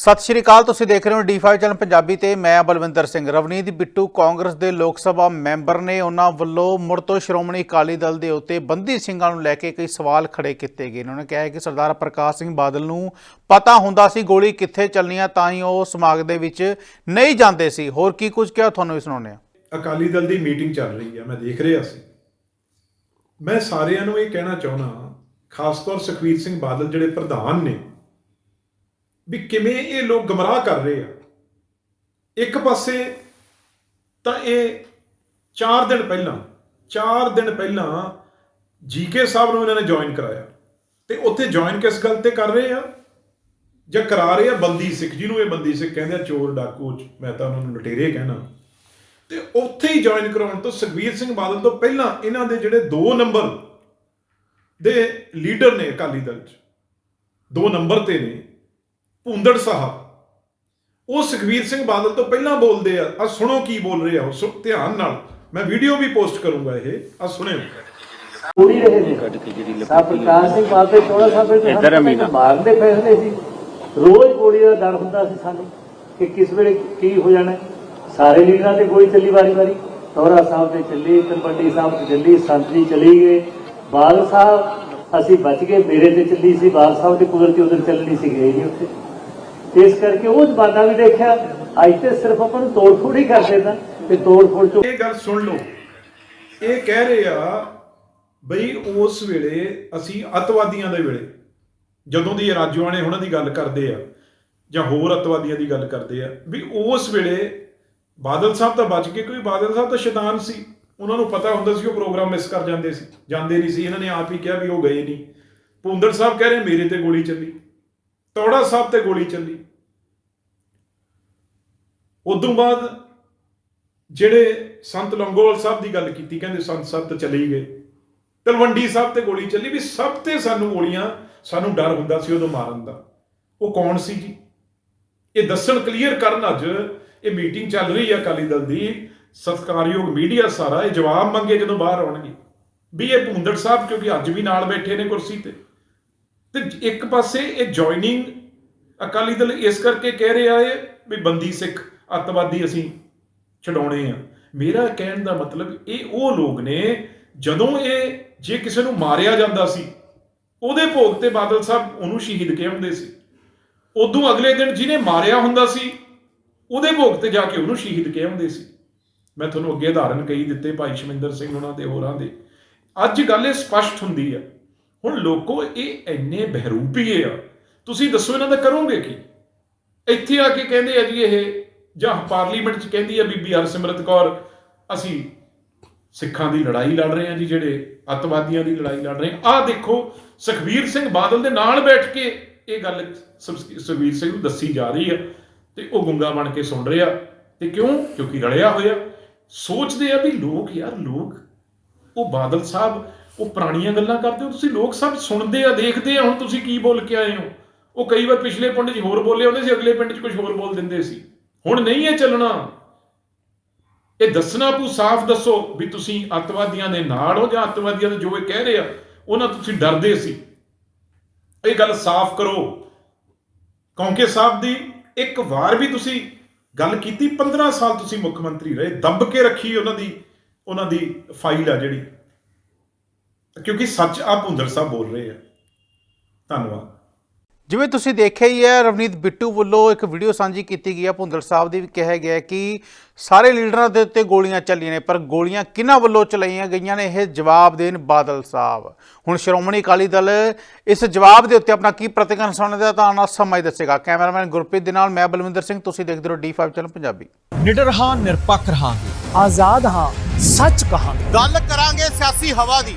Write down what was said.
ਸਤਿ ਸ਼੍ਰੀ ਅਕਾਲ, ਤੁਸੀਂ ਦੇਖ ਰਹੇ ਹੋ ਡੀ5 ਚੈਨਲ ਪੰਜਾਬੀ ਤੇ ਮੈਂ ਬਲਵਿੰਦਰ ਸਿੰਘ ਰਵਨੀਤ ਬਿੱਟੂ। ਕਾਂਗਰਸ ਦੇ ਲੋਕ ਸਭਾ ਮੈਂਬਰ ਨੇ ਉਹਨਾਂ ਵੱਲੋਂ ਮੁੜ ਤੋਂ ਸ਼੍ਰੋਮਣੀ ਅਕਾਲੀ ਦਲ ਦੇ ਉੱਤੇ ਬੰਦੀ ਸਿੰਘਾਂ ਨੂੰ ਲੈ ਕੇ ਕਈ ਸਵਾਲ ਖੜੇ ਕੀਤੇ ਗਏ ਨੇ। ਉਹਨਾਂ ਨੇ ਕਿਹਾ ਕਿ ਸਰਦਾਰ ਪ੍ਰਕਾਸ਼ ਸਿੰਘ ਬਾਦਲ ਨੂੰ ਪਤਾ ਹੁੰਦਾ ਸੀ ਗੋਲੀ ਕਿੱਥੇ ਚੱਲਣੀ ਆ, ਤਾਂ ਹੀ ਉਹ ਸਮਾਗ ਦੇ ਵਿੱਚ ਨਹੀਂ ਜਾਂਦੇ ਸੀ। ਹੋਰ ਕੀ ਕੁਝ ਕਿਹਾ, ਤੁਹਾਨੂੰ ਵੀ ਸੁਣਾਉਂਦੇ ਆ ਅਕਾਲੀ ਦਲ ਦੀ ਮੀਟਿੰਗ ਚੱਲ ਰਹੀ ਹੈ ਮੈਂ ਦੇਖ ਰਿਹਾ ਸੀ। ਮੈਂ ਸਾਰਿਆਂ ਨੂੰ ਇਹ ਕਹਿਣਾ ਚਾਹੁੰਦਾ ਖਾਸ ਤੌਰ ਸੁਖਵੀਰ ਸਿੰਘ ਬਾਦਲ ਜਿਹੜੇ ਪ੍ਰਧਾਨ ਨੇ ਵੀ ਕਿਵੇਂ ਇਹ ਲੋਕ ਗਮਰਾਹ ਕਰ ਰਹੇ ਆ। ਇੱਕ ਪਾਸੇ ਤਾਂ ਇਹ 4 ਦਿਨ ਪਹਿਲਾਂ 4 ਦਿਨ ਪਹਿਲਾਂ ਜੀਕੇ ਸਾਹਿਬ ਨੂੰ ਇਹਨਾਂ ਨੇ ਜੁਆਇਨ ਕਰਾਇਆ। ਤੇ ਉੱਥੇ ਜੁਆਇਨ ਕਿਸ ਗੱਲ ਤੇ ਕਰ ਰਹੇ ਆ? ਜਾਂ ਕਰਾ ਰਹੇ ਆ? ਬੰਦੀ ਸਿੱਖ ਜਿਹਨੂੰ ਇਹ ਬੰਦੀ ਸਿੱਖ ਕਹਿੰਦੇ ਆ, ਚੋਰ, ਡਾਕੂ, ਮੈਂ ਤਾਂ ਉਹਨਾਂ ਨੂੰ ਲਟੇਰੇ ਕਹਿਣਾ। ਤੇ ਉੱਥੇ ਹੀ ਜੁਆਇਨ ਕਰਾਉਣ ਤੋਂ ਸੁਖਬੀਰ ਸਿੰਘ ਬਾਦਲ ਤੋਂ ਪਹਿਲਾਂ ਇਹਨਾਂ ਦੇ ਜਿਹੜੇ 2 ਨੰਬਰ ਦੇ ਲੀਡਰ ਨੇ ਅਕਾਲੀ ਦਲ 'ਚ 2 ਨੰਬਰ ਤੇ ਨੇ। ਭੁੰਦੜ ਸਾਹਿਬ। ਉਹ ਸੁਖਬੀਰ ਸਿੰਘ ਬਾਦਲ ਤੋਂ ਪਹਿਲਾਂ ਬੋਲਦੇ ਆ ਆ ਸੁਣੋ ਕੀ ਬੋਲ ਰਹੇ ਆ ਉਹ ਸੁਣ- ਧਿਆਨ ਨਾਲ। ਮੈਂ ਵੀਡੀਓ ਵੀ ਪੋਸਟ ਕਰੂੰਗਾ ਇਹ ਆ ਸੁਣਿਓ। ਪੂਰੀ ਰਹੇ ਨੇ। ਸਾ ਪ੍ਰਕਾਸ਼ ਸਿੰਘ ਬਾਬੇ ਚੋੜਾ ਸਾਹਿਬ ਦੇ ਇੱਧਰ। ਮਾਰਦੇ ਫੈਸਲੇ ਸੀ। ਰੋਜ਼ ਗੋਲੀ ਦਾ ਡਰ ਹੁੰਦਾ ਸੀ ਸਾਨੂੰ ਕਿ ਕਿਸ ਵੇਲੇ ਕੀ ਹੋ ਜਾਣਾ। ਸਾਰੇ ਲੀਡਰਾਂ ਤੇ ਗੋਲੀ ਚੱਲੀ ਵਾਰੀ ਵਾਰੀ। ਤੋਰਾ ਸਾਹਿਬ ਤੇ ਚੱਲੀ ਤਲਵੰਡੀ ਸਾਹਿਬ ਤੇ ਚੱਲੀ ਸੰਤ ਜੀ ਚਲੀ ਗਏ। ਬਾਲ ਸਾਹਿਬ ਅਸੀਂ ਬਚ ਗਏ ਮੇਰੇ ਤੇ ਚੱਲੀ ਸੀ ਬਾਲ ਸਾਹਿਬ ਦੀ ਕੁਦਰਤੀ ਉਧਰ ਚੱਲਣੀ ਸੀ ਗਏ ਨਹੀਂ ਉੱਥੇ। ਇਸ ਕਰਕੇ ਉਹ ਜ਼ਮਾਨਾ ਵੀ ਦੇਖਿਆ। ਅੱਜ ਤੇ ਸਿਰਫ ਆਪਾਂ ਨੂੰ ਤੋੜ ਫੋੜ ਹੀ ਕਰ ਦੇਣਾ ਤੇ ਤੋੜ ਚੋਂ ਇਹ ਗੱਲ ਸੁਣ ਲਓ। ਇਹ ਕਹਿ ਰਹੇ ਆ ਬਈ ਉਸ ਵੇਲੇ ਅਸੀਂ ਅਤਵਾਦੀਆਂ ਦੇ ਵੇਲੇ, ਜਦੋਂ ਦੀ ਇਹ ਰਾਜਵਾਨੇ ਉਹਨਾਂ ਦੀ ਗੱਲ ਕਰਦੇ ਆ ਜਾਂ ਹੋਰ ਅਤਵਾਦੀਆਂ ਦੀ ਗੱਲ ਕਰਦੇ ਆ, ਵੀ ਉਸ ਵੇਲੇ ਬਾਦਲ ਸਾਹਿਬ ਤਾਂ ਬਚ ਕੇ ਕੋਈ ਬਾਦਲ ਸਾਹਿਬ ਤਾਂ ਸ਼ੈਤਾਨ ਸੀ। ਉਹਨਾਂ ਨੂੰ ਪਤਾ ਹੁੰਦਾ ਸੀ ਉਹ ਪ੍ਰੋਗਰਾਮ ਮਿਸ ਕਰ ਜਾਂਦੇ ਸੀ, ਜਾਂਦੇ ਨਹੀਂ ਸੀ। ਇਹਨਾਂ ਨੇ ਆਪ ਹੀ ਕਿਹਾ ਵੀ ਉਹ ਗਏ ਨਹੀਂ। ਭੁੰਦੜ ਸਾਹਿਬ ਕਹਿ ਰਹੇ, ਮੇਰੇ ਤੇ ਗੋਲੀ ਚੱਲੀ। ਤੌੜਾ ਸਾਹਿਬ ਤੇ ਗੋਲੀ ਚੱਲੀ। ਉਦੋਂ ਬਾਅਦ ਜਿਹੜੇ ਸੰਤ ਲੰਗੋਵਾਲ ਸਾਹਿਬ ਦੀ ਗੱਲ ਕੀਤੀ, ਕਹਿੰਦੇ ਸੰਤ ਸਾਹਿਬ ਤਾਂ ਚਲੇ ਹੀ ਗਏ। ਤਲਵੰਡੀ ਸਾਹਿਬ ਤੇ ਗੋਲੀ ਚੱਲੀ ਵੀ ਸਭ ਤੇ ਸਾਨੂੰ ਗੋਲੀਆਂ, ਸਾਨੂੰ ਡਰ ਹੁੰਦਾ ਸੀ ਉਦੋਂ ਮਾਰਨ ਦਾ। ਉਹ ਕੌਣ ਸੀ ਜੀ? ਇਹ ਦੱਸਣ ਕਲੀਅਰ ਕਰਨ ਅੱਜ ਇਹ ਮੀਟਿੰਗ ਚੱਲ ਰਹੀ ਹੈ ਅਕਾਲੀ ਦਲ ਦੀ। ਸਤਿਕਾਰਯੋਗ ਮੀਡੀਆ ਸਾਰਾ ਇਹ ਜਵਾਬ ਮੰਗੇ ਜਦੋਂ ਬਾਹਰ ਆਉਣਗੇ। ਵੀ ਇਹ ਭੁੰਦੜ ਸਾਹਿਬ ਕਿਉਂਕਿ ਅੱਜ ਵੀ ਨਾਲ ਬੈਠੇ ਨੇ ਕੁਰਸੀ ਤੇ। ਤੇ ਇੱਕ ਪਾਸੇ ਇਹ ਜੁਆਇਨਿੰਗ ਅਕਾਲੀ ਦਲ ਇਸ ਕਰਕੇ ਕਹਿ ਰਿਹਾ ਹੈ ਵੀ ਬੰਦੀ ਸਿੱਖ ਅੱਤਵਾਦੀ ਅਸੀਂ ਛਡਾਉਣੇ ਆ। ਮੇਰਾ ਕਹਿਣ ਦਾ ਮਤਲਬ ਇਹ ਉਹ ਲੋਕ ਨੇ ਜਦੋਂ ਇਹ ਜੇ ਕਿਸੇ ਨੂੰ ਮਾਰਿਆ ਜਾਂਦਾ ਸੀ, ਉਹਦੇ ਭੋਗ ਤੇ ਬਾਦਲ ਸਾਹਿਬ ਉਹਨੂੰ ਸ਼ਹੀਦ ਕਹਿੰਦੇ ਸੀ? ਉਦੋਂ ਅਗਲੇ ਦਿਨ ਜਿਹਨੇ ਮਾਰਿਆ ਹੁੰਦਾ ਸੀ, ਉਹਦੇ ਭੋਗ ਤੇ ਜਾ ਕੇ ਉਹਨੂੰ ਸ਼ਹੀਦ ਕਹਿੰਦੇ ਸੀ? ਮੈਂ ਤੁਹਾਨੂੰ ਅੱਗੇ ਉਦਾਹਰਨ ਕਹੀ ਦਿੱਤੇ ਭਾਈ ਸ਼ਮਿੰਦਰ ਸਿੰਘ ਉਹਨਾਂ ਦੇ, ਹੋਰਾਂ ਦੇ। ਅੱਜ ਗੱਲ ਇਹ ਸਪਸ਼ਟ ਹੁੰਦੀ ਆ। ਹੁਣ ਲੋਕੋ, ਇਹ ਇੰਨੇ ਬਹਿਰੂਪੀਏ ਆ। ਤੁਸੀਂ ਦੱਸੋ ਇਹਨਾਂ ਦਾ ਕਰੋਗੇ ਕੀ? ਇੱਥੇ ਆ ਕੇ ਕਹਿੰਦੇ ਆ ਜੀ ਇਹ ਜਾਂ ਪਾਰਲੀਮੈਂਟ 'ਚ ਕਹਿੰਦੀ ਆ ਬੀਬੀ ਹਰਸਿਮਰਤ ਕੌਰ, ਅਸੀਂ ਸਿੱਖਾਂ ਦੀ ਲੜਾਈ ਲੜ ਰਹੇ ਹਾਂ ਜੀ, ਜਿਹੜੇ ਅੱਤਵਾਦੀਆਂ ਦੀ ਲੜਾਈ ਲੜ ਰਹੇ ਆ ਆਹ ਦੇਖੋ, ਸੁਖਬੀਰ ਸਿੰਘ ਬਾਦਲ ਦੇ ਨਾਲ ਬੈਠ ਕੇ ਇਹ ਗੱਲ ਸੁਖ- ਸੁਖਬੀਰ ਸਿੰਘ ਨੂੰ ਦੱਸੀ ਜਾ ਰਹੀ ਆ ਤੇ ਉਹ ਗੁੰਗਾ ਬਣ ਕੇ ਸੁਣ ਰਿਹਾ ਤੇ ਕਿਉਂ? ਕਿਉਂਕਿ ਰਲਿਆ ਹੋਇਆ। ਸੋਚਦੇ ਆ ਵੀ ਲੋਕ ਯਾਰ, ਲੋਕ, ਉਹ ਬਾਦਲ ਸਾਹਿਬ, ਉਹ ਪੁਰਾਣੀਆਂ ਗੱਲਾਂ ਕਰਦੇ ਹੋ, ਤੁਸੀਂ ਲੋਕ ਸਭ ਸੁਣਦੇ ਆ, ਦੇਖਦੇ ਆ, ਹੁਣ ਤੁਸੀਂ ਕੀ ਬੋਲ ਕੇ ਆਏ ਹੋ? ਉਹ ਕਈ ਵਾਰ ਪਿਛਲੇ ਪਿੰਡ 'ਚ ਹੋਰ ਬੋਲੇ ਹੁੰਦੇ ਸੀ, ਅਗਲੇ ਪਿੰਡ 'ਚ ਕੁਝ ਹੋਰ ਬੋਲ ਦਿੰਦੇ ਸੀ। ਹੁਣ ਨਹੀਂ ਇਹ ਚੱਲਣਾ। ਇਹ ਦੱਸਣਾ ਪੂ ਸਾਫ਼ ਦੱਸੋ ਵੀ ਤੁਸੀਂ ਅੱਤਵਾਦੀਆਂ ਦੇ ਨਾਲ ਹੋ ਜਾਂ ਅੱਤਵਾਦੀਆਂ ਦੇ ਜੋ ਇਹ ਕਹਿ ਰਹੇ ਆ, ਉਹਨਾਂ ਤੋਂ ਤੁਸੀਂ ਡਰਦੇ ਸੀ। ਇਹ ਗੱਲ ਸਾਫ਼ ਕਰੋ। ਕੌਂਕੇ ਸਾਹਿਬ ਦੀ ਇੱਕ ਵਾਰ ਵੀ ਤੁਸੀਂ ਗੱਲ ਕੀਤੀ 15 ਸਾਲ ਤੁਸੀਂ ਮੁੱਖ ਮੰਤਰੀ ਰਹੇ, ਦੱਬ ਕੇ ਰੱਖੀ ਉਹਨਾਂ ਦੀ ਉਹਨਾਂ ਦੀ ਫਾਈਲ ਆ ਜਿਹੜੀ। ਕਿਉਂਕਿ ਸੱਚ ਆ ਭੁੰਦਰ ਸਾਹਿਬ ਬੋਲ ਰਹੇ ਆ। ਧੰਨਵਾਦ। ਜਿਵੇਂ ਤੁਸੀਂ ਦੇਖਿਆ ਹੀ ਹੈ ਰਵਨੀਤ ਬਿੱਟੂ ਵੱਲੋਂ ਇੱਕ ਵੀਡੀਓ ਸਾਂਝੀ ਕੀਤੀ ਗਈ ਹੈ। ਭੁੰਦੜ ਸਾਹਿਬ ਦੀ ਵੀ ਕਿਹਾ ਗਿਆ ਹੈ ਕਿ ਸਾਰੇ ਲੀਡਰਾਂ ਦੇ ਉੱਤੇ ਗੋਲੀਆਂ ਚੱਲੀਆਂ ਨੇ ਪਰ ਗੋਲੀਆਂ ਕਿਹਨਾਂ ਵੱਲੋਂ ਚਲਾਈਆਂ ਗਈਆਂ ਨੇ? ਇਹ ਜਵਾਬ ਦੇਣ ਬਾਦਲ ਸਾਹਿਬ। ਹੁਣ ਸ਼੍ਰੋਮਣੀ ਅਕਾਲੀ ਦਲ ਇਸ ਜਵਾਬ ਦੇ ਉੱਤੇ ਆਪਣਾ ਕੀ ਪ੍ਰਤੀਕਰਨ ਸੁਣਦਾ ਤਾਂ ਵਾਲਾ ਸਮਾਂ ਹੀ ਦੱਸੇਗਾ। ਕੈਮਰਾਮੈਨ ਗੁਰਪ੍ਰੀਤ ਦੇ ਨਾਲ ਮੈਂ ਬਲਵਿੰਦਰ ਸਿੰਘ ਤੁਸੀਂ ਦੇਖਦੇ ਰਹੋ ਡੀ5 ਚੈਨਲ ਪੰਜਾਬੀ। ਨਿਡਰ ਹਾਂ ਨਿਰਪੱਖ ਰਹਾਂਗੇ। ਆਜ਼ਾਦ ਹਾਂ ਸੱਚ ਕਹਾਂਗੇ। ਗੱਲ ਕਰਾਂਗੇ ਸਿਆਸੀ ਹਵਾ ਦੀ।